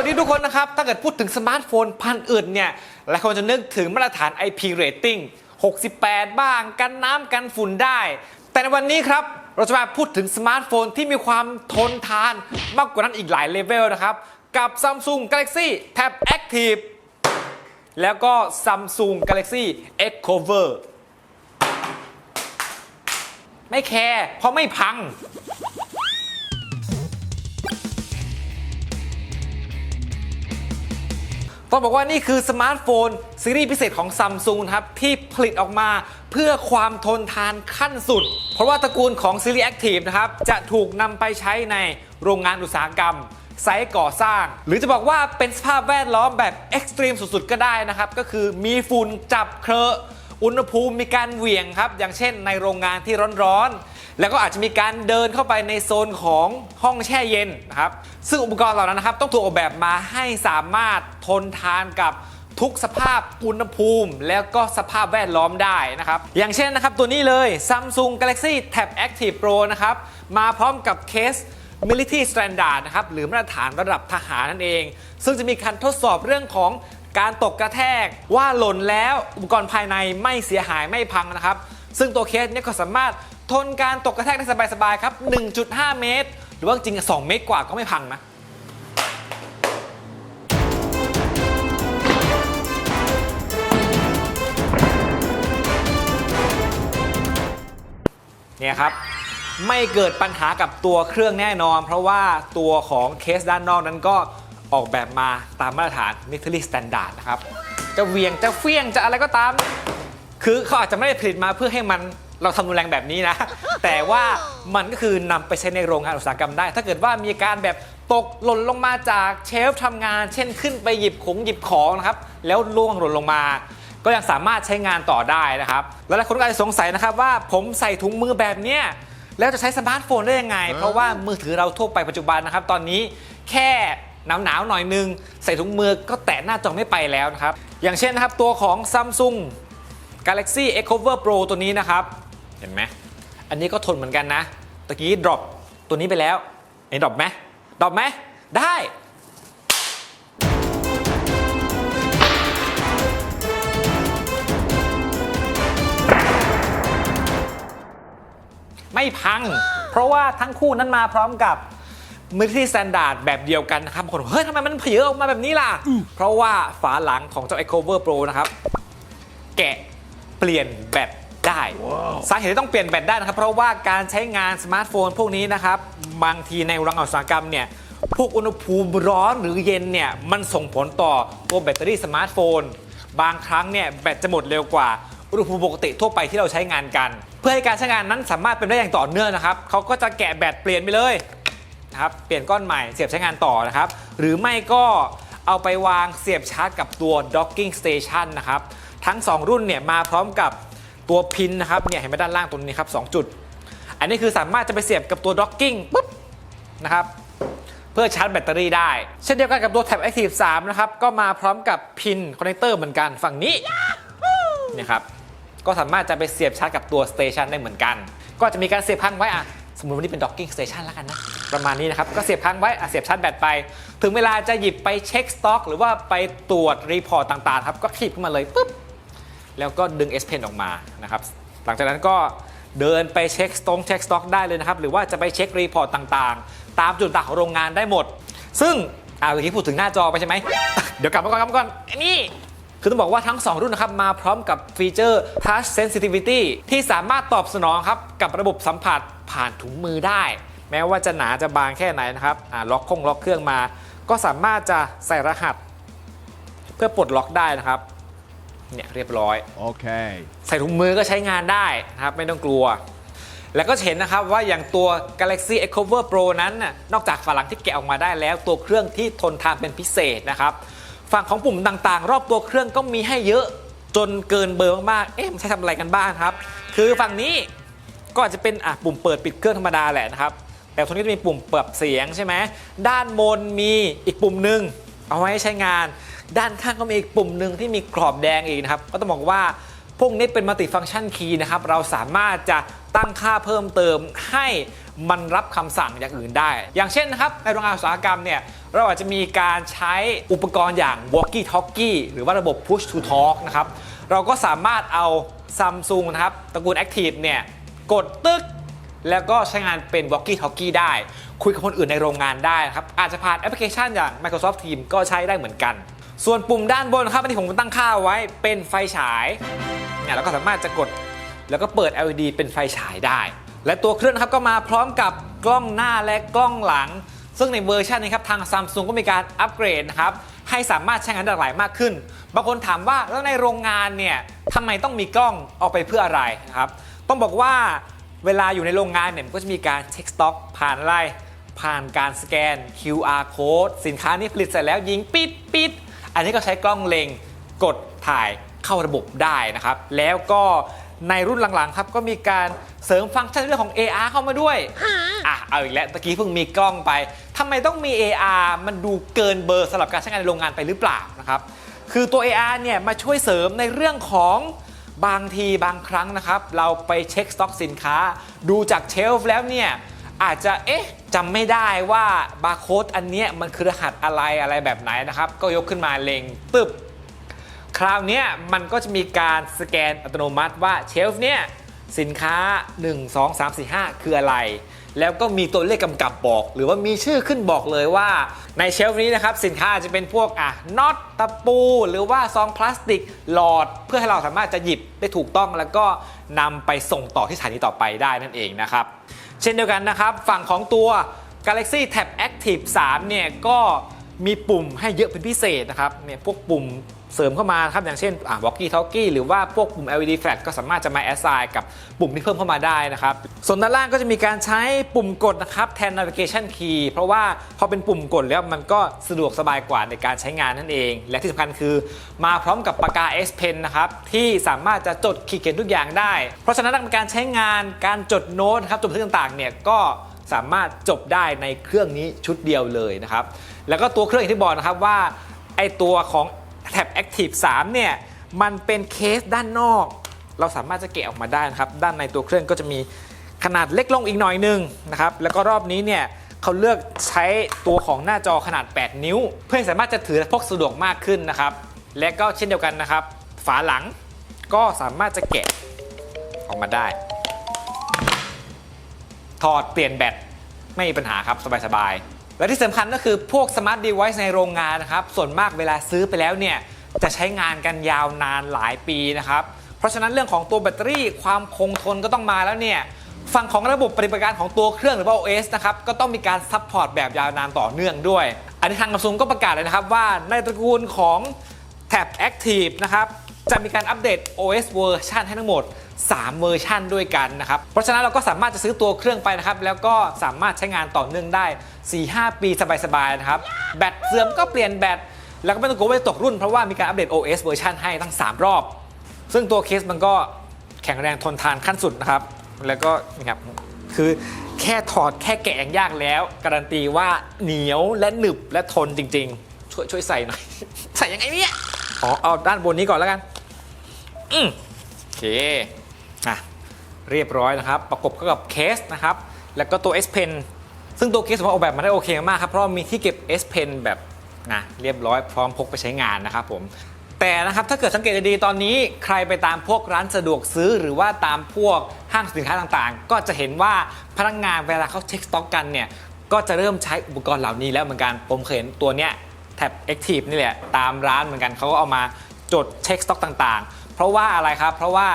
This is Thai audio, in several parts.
วัสดีทุกคนนะครับ ถ้าเกิดพูดถึงสมาร์ทโฟนพันอื่นเนี่ยหลายคนจะนึกถึงมาตรฐาน IP rating 68 บ้าง กันน้ำกันฝุ่นได้ แต่ในวันนี้ครับ เราจะมาพูดถึงสมาร์ทโฟนที่มีความทนทานมากกว่านั้นอีกหลายเลเวลนะครับ กับ Samsung Galaxy Tab Active แล้วก็ Samsung Galaxy X Cover ไม่แคร์เพราะไม่พัง ต้องบอกว่านี่คือสมาร์ทโฟน ซีรีส์พิเศษของซัมซุงครับ ที่ผลิตออกมาเพื่อความทนทานขั้นสุด เพราะว่าตระกูลของซีรีส์แอคทีฟนะครับ จะถูกนำไปใช้ในโรงงานอุตสาหกรรมไซต์ก่อสร้าง หรือจะบอกว่าเป็นสภาพแวดล้อมแบบเอ็กซ์ตรีมสุดๆ ก็ได้นะครับ ก็คือมีฝุ่นจับเคราะ อุณหภูมิมีการเหวี่ยงครับ อย่างเช่นในโรงงานที่ร้อนๆ แล้วก็อาจจะมีการเดินเข้าไปในโซนของห้องแช่เย็นนะครับ ซึ่งอุปกรณ์เหล่านั้นนะครับ ต้องถูกออกแบบมาให้สามารถทนทานกับทุกสภาพอุณหภูมิ แล้วก็สภาพแวดล้อมได้นะครับ อย่างเช่นนะครับ ตัวนี้เลย Samsung Galaxy Tab Active Pro นะครับ มาพร้อมกับเคส Military Standard นะครับ หรือมาตรฐานระดับทหารนั่นเอง ซึ่งจะมีการทดสอบเรื่องของ การตกกระแทกว่าหล่นแล้วอุปกรณ์ภายในไม่เสียหายไม่พังนะครับ ซึ่งตัวเคสเนี้ก็สามารถทนการตกกระแทกได้สบายๆครับ 1.5 เมตร หรือว่าจริงๆ2เมตรกว่าก็ไม่พังนะเนี่ยครับไม่เกิดปัญหากับตัวเครื่องแน่นอน เพราะว่าตัวของเคสด้านนอกนั้นก็ ออกแบบมาตามมาตรฐาน Military Standard นะครับจะเวียงจะเฟี้ยงจะอะไรก็ตาม คือเขาอาจจะไม่ได้ผลิตมาเพื่อให้มันเราทำรุนแรงแบบนี้นะ แต่ว่ามันก็คือนำไปใช้ในโรงงานอุตสาหกรรมได้ ถ้าเกิดว่ามีการแบบตกหล่นลงมาจากเชฟทำงาน เช่นขึ้นไปหยิบของหยิบของนะครับ แล้วล่วงหล่นลงมา ก็ยังสามารถใช้งานต่อได้นะครับ แล้วหลายคนก็อาจจะสงสัยนะครับว่าผมใส่ถุงมือแบบเนี้ยแล้วจะใช้สมาร์ทโฟนได้ยังไง เพราะว่ามือถือเราทั่วไปปัจจุบันนะครับ ตอนนี้แค่ หนาวหนาวๆหน่อยนึง ใส่ถุงมือก็แตะหน้าจอไม่ไปแล้วนะครับ อย่างเช่นนะครับตัวของ Samsung Galaxy X Cover Pro ตัวนี้นะครับ เห็นไหมอันนี้ก็ทนเหมือนกันนะตะกี้ drop ตัวนี้ไปแล้วไอ้ drop ไหม drop ไหมได้ไม่พัง เพราะว่าทั้งคู่นั้นมาพร้อมกับ มือที่สแตนดาร์ดแบบเดียวกันนะครับบางคนบอกเฮ้ยทำไมมันเผยออกมาแบบนี้ล่ะ เพราะว่าฝาหลังของเจ้า X Cover Pro นะครับ แกะเปลี่ยนแบตได้สาเหตุที่ต้องเปลี่ยนแบตได้นะครับ เพราะว่าการใช้งานสมาร์ทโฟนพวกนี้นะครับ บางทีในโรงงานอุตสาหกรรมเนี่ยพวกอุณหภูมิร้อนหรือเย็นเนี่ยมันส่งผลต่อตัวแบตเตอรี่สมาร์ทโฟน บางครั้งเนี่ยแบตจะหมดเร็วกว่าอุณหภูมิปกติทั่วไปที่เราใช้งานกัน เพื่อให้การใช้งานนั้นสามารถเป็นได้อย่างต่อเนื่องนะครับเขาก็จะแกะแบตเปลี่ยนไปเลย นะครับเปลี่ยนก้อนใหม่เสียบใช้งานต่อนะครับ หรือไม่ก็เอาไปวางเสียบชาร์จกับตัว docking station นะครับทั้ง 2 รุ่นเนี่ยมาพร้อมกับตัวพินนะครับเนี่ยเห็นไหมด้านล่างตรงนี้ครับ2จุด อันนี้คือสามารถจะไปเสียบกับตัว docking ปุ๊บนะครับเพื่อชาร์จแบตเตอรี่ได้ เช่นเดียวกันกับตัว Tab Active 3นะครับก็มาพร้อมกับพินคอนเนคเตอร์เหมือนกันฝั่งนี้เนี่ยครับก็สามารถจะไปเสียบชาร์จกับตัวสเตชันได้เหมือนกัน ก็จะมีการเสียบพังไว้อะ สมมติวันนี้เป็น docking station แล้วกันนะ ประมาณนี้นะครับ ก็เสียบพังไว้เสียบชาร์จแบตไป ถึงเวลาจะหยิบไปเช็คสต็อกหรือว่าไปตรวจรีพอร์ตต่างๆครับก็คลิกขึ้นมาเลยปุ๊บแล้วก็ดึง S Pen ออกมานะครับหลังจากนั้นก็เดินไปเช็คสต็อกเช็คสต็อกได้เลยนะครับ หรือว่าจะไปเช็ครีพอร์ตต่างๆ ตามจุดต่างของโรงงานได้หมด ซึ่งอ่าเมื่อกี้พูดถึงหน้าจอไปใช่ไหมเดี๋ยวกลับมาก่อนกลับมาก่อนอนนี้ คือต้องบอกว่าทั้ง 2 รุ่นนะครับมาพร้อมกับฟีเจอร์ Touch Sensitivity ที่สามารถตอบสนองครับกับระบบสัมผัสผ่านถุงมือได้ แม้ว่าจะหนาจะบางแค่ไหนนะครับอ่าล็อกคงล็อกเครื่องมา ก็สามารถจะใส่รหัส เพื่อปลดล็อกได้นะครับเนี่ยเรียบร้อย Okay. ใส่ถุงมือก็ใช้งานได้นะครับไม่ต้องกลัว แล้วก็จะเห็นนะครับว่าอย่างตัว Galaxy X Cover Pro นั้นน่ะนอกจากฝาหลังที่แกะออกมาได้แล้ว ตัวเครื่องที่ทนทานเป็นพิเศษนะครับ ฝั่งของปุ่มต่างๆ รอบตัวเครื่องก็มีให้เยอะจนเกินเบอร์มากๆ เอ๊ะมันใช้ทำอะไรกันบ้างครับ คือฝั่งนี้ก็อาจจะเป็นอะปุ่มเปิดปิดเครื่องธรรมดาแหละนะครับ แต่ตรงนี้จะมีปุ่มปรับเสียงใช่ไหม ด้านบนมีอีกปุ่มหนึ่งเอาไว้ใช้งาน ด้านข้างก็มีอีกปุ่มหนึ่งที่มีกรอบแดงอีกนะครับ ก็ต้องบอกว่าพวกนี้เป็นมัลติฟัง c t ชันคีย์นะครับ เราสามารถจะตั้งค่าเพิ่มเติมให้ มันรับคำสั่งอย่างอื่นได้ อย่างเช่นนะครับในโรงงานอุตสาหกรรมเนี่ยเราอาจจะมีการใช้อุปกรณ์อย่าง walkie talkie หรือว่าระบบ push to talk นะครับเราก็สามารถเอา Samsung นะครับตระกูล Active เนี่ยกดตึกแล้วก็ใช้งานเป็น walkie talkie ได้ คุยกับคนอื่นในโรงงานได้นะครับ อาจจะผ่านแอปพลิเคชันอย่าง Microsoft Teams ก็ใช้ได้เหมือนกัน ส่วนปุ่มด้านบนครับอันที่ผมตั้งค่าไว้เป็นไฟฉายเนี่ยเราก็สามารถจะกดแล้วก็เปิด LED เป็นไฟฉายได้ และตัวเครื่องนะครับก็มาพร้อมกับกล้องหน้าและกล้องหลัง ซึ่งในเวอร์ชันนี้ครับทาง Samsung ก็มีการอัปเกรดนะครับให้สามารถใช้งานได้หลากหลายมากขึ้น บางคนถามว่าแล้วในโรงงานเนี่ยทำไมต้องมีกล้องเอาไปเพื่ออะไรนะครับ ต้องบอกว่าเวลาอยู่ในโรงงานเนี่ยก็จะมีการเช็คสต็อก ผ่านอะไร ผ่านการสแกน QR code สินค้านี้ผลิตเสร็จแล้วยิงปิดปิดอันนี้ก็ใช้กล้องเล็งกดถ่ายเข้าระบบได้นะครับ แล้วก็ ในรุ่นหลังๆครับก็มีการเสริมฟังก์ชันเรื่องของ AR เข้ามาด้วยอะเอาอีกแล้วตะกี้เพิ่งมีกล้องไปทำไมต้องมี AR มันดูเกินเบอร์สำหรับการใช้งานในโรงงานไปหรือเปล่านะครับคือตัว AR เนี่ยมาช่วยเสริมในเรื่องของบางทีบางครั้งนะครับ เราไปเช็คสต็อกสินค้า ดูจากเชลฟ์แล้วเนี่ยอาจจะเอ๊ะจำไม่ได้ว่าบาร์โค้ดอันเนี้ยมันคือรหัสอะไรอะไรแบบไหนนะครับ ก็ยกขึ้นมาเล็งตึบ คราวนี้มันก็จะมีการสแกนอัตโนมัติว่าเชลฟ์เนี่ยสินค้า 1 2 3 4 5 คืออะไร แล้วก็มีตัวเลขกำกับบอก หรือว่ามีชื่อขึ้นบอกเลยว่าในเชลฟ์นี้นะครับ สินค้าจจะเป็นพวกอะน็อตตะปู หรือว่าซองพลาสติกหลอด เพื่อให้เราสามารถจะหยิบได้ถูกต้อง แล้วก็นำไปส่งต่อที่สถานีต่อไปได้นั่นเองนะครับ เช่นเดียวกันนะครับ ฝั่งของตัว Galaxy Tab Active 3 เนี่ยก็มีปุ่มให้เยอะเป็นพิเศษนะครับเนี่ยพวกปุ่ม เสริมเข้ามาครับอย่างเช่นอ่า Walkie Talkie หรือว่าพวกปุ่ม LED Flash ก็สามารถจะมา assign กับปุ่มที่เพิ่มเข้ามาได้นะครับ ส่วนด้านล่างก็จะมีการใช้ปุ่มกดนะครับแทน navigation key เพราะว่าพอเป็นปุ่มกดแล้วมันก็สะดวกสบายกว่าในการใช้งานนั่นเอง และที่สำคัญคือ มาพร้อมกับปากกา S Pen นะครับที่สามารถจะจดขีดเขียนทุกอย่างได้ เพราะฉะนั้นการใช้งานการจดโน้ตครับจดบันทึกต่างๆเนี่ยก็สามารถจบได้ในเครื่องนี้ชุดเดียวเลยนะครับแล้วก็ตัวเครื่องอย่างที่บอกนะครับว่าไอตัวของ Tab Active 3 เนี่ย มันเป็นเคสด้านนอก เราสามารถจะแกะออกมาได้นะครับ ด้านในตัวเครื่องก็จะมีขนาดเล็กลงอีกหน่อยนึงนะครับ แล้วก็รอบนี้เนี่ยเขาเลือกใช้ตัวของหน้าจอขนาด 8 นิ้ว เพื่อสามารถจะถือพกสะดวกมากขึ้นนะครับ และก็เช่นเดียวกันนะครับ ฝาหลังก็สามารถจะแกะออกมาได้ ถอดเปลี่ยนแบตไม่มีปัญหาครับสบายๆ และที่สำคัญก็คือพวกสมาร์ท e ี i c e ในโรงงานนะครับ ส่วนมากเวลาซื้อไปแล้วเนี่ย จะใช้งานกันยาวนานหลายปีนะครับ เพราะฉะนั้นเรื่องของตัวแบตเตอรี่ความคงทนก็ต้องมาแล้วเนี่ยฝั่งของระบบปฏิบัติการของตัวเครื่องหรือว่า OS นะครับก็ต้องมีการซัพพอร์ตแบบยาวนานต่อเนื่องด้วย อันนี้ทาง Samsung ก็ประกาศเลยนะครับว่าในตระกูลของ Tab Active นะครับ จะมีการอัปเดต OS เวอร์ชันให้ทั้งหมด 3 เวอร์ชันด้วยกันนะครับ เพราะฉะนั้นเราก็สามารถจะซื้อตัวเครื่องไปนะครับ แล้วก็สามารถใช้งานต่อเนื่องได้ 4-5 ปีสบายๆนะครับ แบตเสื่อมก็เปลี่ยนแบต แล้วก็ไม่ต้องกลัวว่าจะตกรุ่นเพราะว่ามีการอัปเดต OS เวอร์ชันให้ทั้ง 3 รอบ ซึ่งตัวเคสมันก็แข็งแรงทนทานขั้นสุดนะครับ แล้วก็นี่ครับคือแค่ถอดแค่แกะยังยากแล้ว การันตีว่าเหนียวและหนึบและทนจริง ๆ ช่วยช่วยใส่หน่อย ใส่ยังไงเนี่ยอ๋อเอาด้านบนนี้ก่อนแล้วกัน อืมโอเคอะเรียบร้อยนะครับ ประกบเข้ากับเคสนะครับ แล้วก็ตัว S Pen ซึ่งตัวเคสผมว่าออกแบบมาได้โอเคมากครับ เพราะว่ามีที่เก็บ S Pen แบบนะเรียบร้อยพร้อมพกไปใช้งานนะครับผมแต่นะครับถ้าเกิดสังเกตดีๆตอนนี้ใครไปตามพวกร้านสะดวกซื้อหรือว่าตามพวกห้างสินค้าต่างๆ ก็จะเห็นว่าพนักงานเวลาเขาเช็คสต็อกกันเนี่ยก็จะเริ่มใช้อุปกรณ์เหล่านี้แล้วเหมือนกันผมเคยเห็นตัวเนี้ยแท็บ Active นี่แหละตามร้านเหมือนกันเขาก็เอามาจดเช็คสต็อกต่างๆ เพราะว่าอะไรครับ เพราะว่า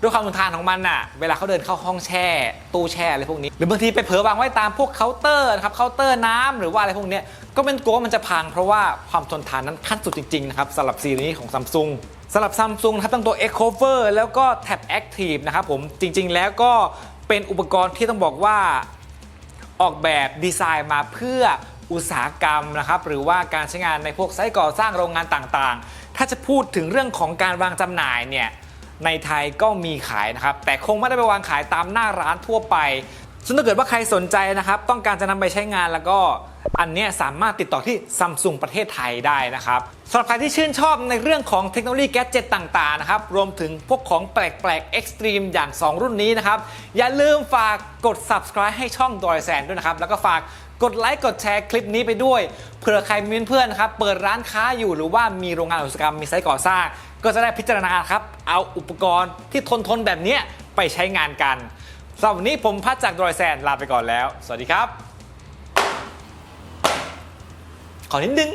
ด้วยความทนทานของมันน่ะ เวลาเขาเดินเข้าห้องแช่ ตู้แช่อะไรพวกนี้ หรือบางทีไปเผลอวางไว้ตามพวกเคาน์เตอร์นะครับเคาน์เตอร์น้ำหรือว่าอะไรพวกนี้ก็เป็นกลัวว่ามันจะพัง เพราะว่าความทนทานนั้นขั้นสุดจริงๆนะครับสำหรับซีรีส์นี้ของ Samsung สำหรับ Samsung นะครับตั้งตัว X Cover แล้วก็ Tab Active นะครับผมจริงๆ แล้วก็เป็นอุปกรณ์ที่ต้องบอกว่าออกแบบดีไซน์มาเพื่ออุตสาหกรรมนะครับหรือว่าการใช้งานในพวกไซต์ก่อสร้างโรงงานต่างๆ ถ้าจะพูดถึงเรื่องของการวางจำหน่ายเนี่ยในไทยก็มีขายนะครับ แต่คงไม่ได้ไปวางขายตามหน้าร้านทั่วไปซึ่งถ้าเกิดว่าใครสนใจนะครับ ต้องการจะนำไปใช้งานแล้วก็อันนี้สามารถติดต่อที่ซัมซุงประเทศไทยได้นะครับสำหรับใครที่ชื่นชอบในเรื่องของเทคโนโลยีแกดเจ็ตต่างๆนะครับ รวมถึงพวกของแปลกๆเอ็กซ์ตรีมอย่าง 2 รุ่นนี้นะครับ อย่าลืมฝากกด subscribe ให้ช่องดอยแซนด้วยนะครับ แล้วก็ฝาก กดไลค์กดแชร์คลิปนี้ไปด้วยเผื่อใครมีเพื่อนๆครับเปิดร้านค้าอยู่หรือว่ามีโรงงานอุตสาหกรรมมีไซต์ก่อสร้าง ก็จะได้พิจารณาครับ เอาอุปกรณ์ที่ทนทนแบบนี้ไปใช้งานกันสำหรับวันนี้ผมพัดจากดอยแซนลาไปก่อนแล้ว สวัสดีครับ ขอนิดนึง